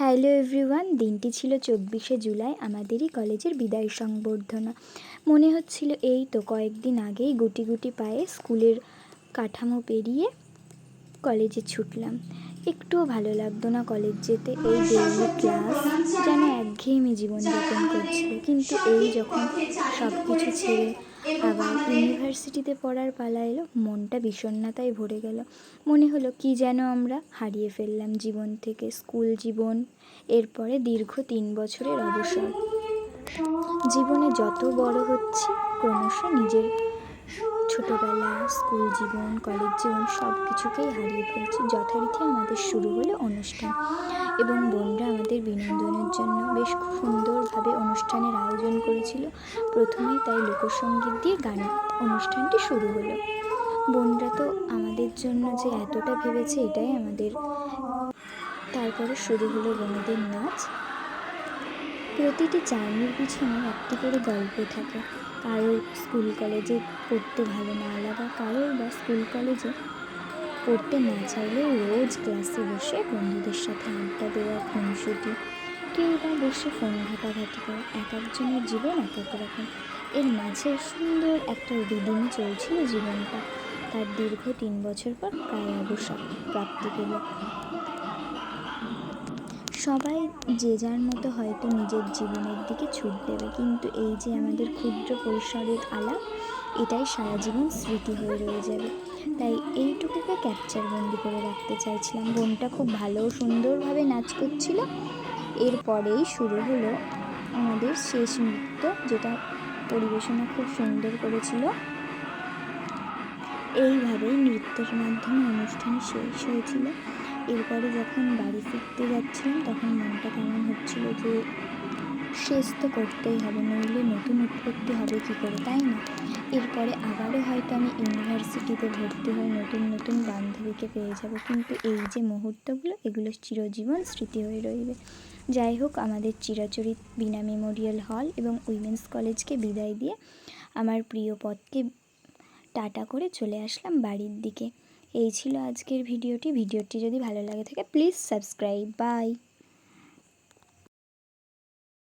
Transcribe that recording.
Hello everyone দিনটি ছিল চব্বিশে জুলাই, আমাদেরই কলেজের বিদায় সংবর্ধনা। মনে হচ্ছিল এই তো কয়েকদিন আগেই গুটি গুটি পায়ে স্কুলের কাঠামো পেরিয়ে কলেজে ছুটলাম। একটুও ভালো লাগতো না কলেজ যেতে। এই ডেইলি ক্লাস যেন একঘেয়েমি জীবনযাপন করছিল। কিন্তু এই যখন সব কিছু ছেড়ে আবার ইউনিভার্সিটিতে পড়ার পালা এলো, মনটা বিষণ্ণতায় ভরে গেল। মনে হলো কি যেন আমরা হারিয়ে ফেললাম জীবন থেকে। স্কুল জীবন, এরপরে দীর্ঘ তিন বছরের অবসর। জীবনে যত বড় হচ্ছি, ক্রমশ নিজের ছোটোবেলা, স্কুল জীবন, কলেজ জীবন সব কিছুকেই হারিয়ে ফেলছি। যথারীতি আমাদের শুরু হলো অনুষ্ঠান এবং বোনরা আমাদের বিনোদনের জন্য বেশ খুব সুন্দরভাবে অনুষ্ঠানের আয়োজন করেছিল। প্রথমেই তাই লোকসঙ্গীত দিয়ে গান, অনুষ্ঠানটি শুরু হলো। বোনরা তো আমাদের জন্য যে এতটা ভেবেছে এটাই আমাদের। তারপরে শুরু হলো বোনেদের নাচ প্রতিটি জার্নির পিছনে একটি করে গল্প থাকে। কারোর স্কুল কলেজে পড়তে ভালো না লাগা, কারোর বা স্কুল কলেজে পড়তে না চাইলেও রোজ ক্লাসে বসে বন্ধুদের সাথে আড্ডা দেওয়া, খুনসুটি, কেউ বা বসে ফোন ঘাটাঘাটি করা, এক একজনের জীবন এক এক রকম। এর মাঝে সুন্দর একটা রিদিমে চলছিল জীবনটা। তার দীর্ঘ তিন বছর পর প্রায় অবসর প্রাপ্তি পেল। সবাই যে যার মতো হয়তো নিজের জীবনের দিকে ছুট দেবে, কিন্তু এই যে আমাদের ক্ষুদ্র পরিসরের আলাপ, এটাই সারা জীবন স্মৃতি হয়ে রয়ে যাবে। তাই এইটুকুকে ক্যাপচার বন্দি করে রাখতে চাইছিলাম। বোনটা খুব ভালো সুন্দরভাবে নাচ করছিল। এরপরেই শুরু হলো আমাদের শেষ নৃত্য, যেটা পরিবেশনা খুব সুন্দর করেছিল। এইভাবেই নৃত্যের মাধ্যমে অনুষ্ঠান শেষ হয়েছিল। এরপরে যখন বাড়ি ফিরতে যাচ্ছিলাম, তখন মনটা কেমন হচ্ছিল যে শেষ তো করতেই হবে, নইলে নতুন উৎপত্তি হবে কী করে, তাই না? এরপরে আবারও হয়তো আমি ইউনিভার্সিটিতে ভর্তি হয়ে নতুন নতুন বান্ধবীকে পেয়ে যাব, কিন্তু এই যে মুহূর্তগুলো, এগুলো চিরজীবন স্মৃতি হয়ে রইবে। যাই হোক, আমাদের চিরাচরিত বিনা মেমোরিয়াল হল এবং উইমেন্স কলেজকে বিদায় দিয়ে আমার প্রিয় পথকে টাটা করে চলে আসলাম বাড়ির দিকে। এই ছিল আজকের ভিডিওটি। ভিডিওটি যদি ভালো লাগে থাকে প্লিজ সাবস্ক্রাইব বাই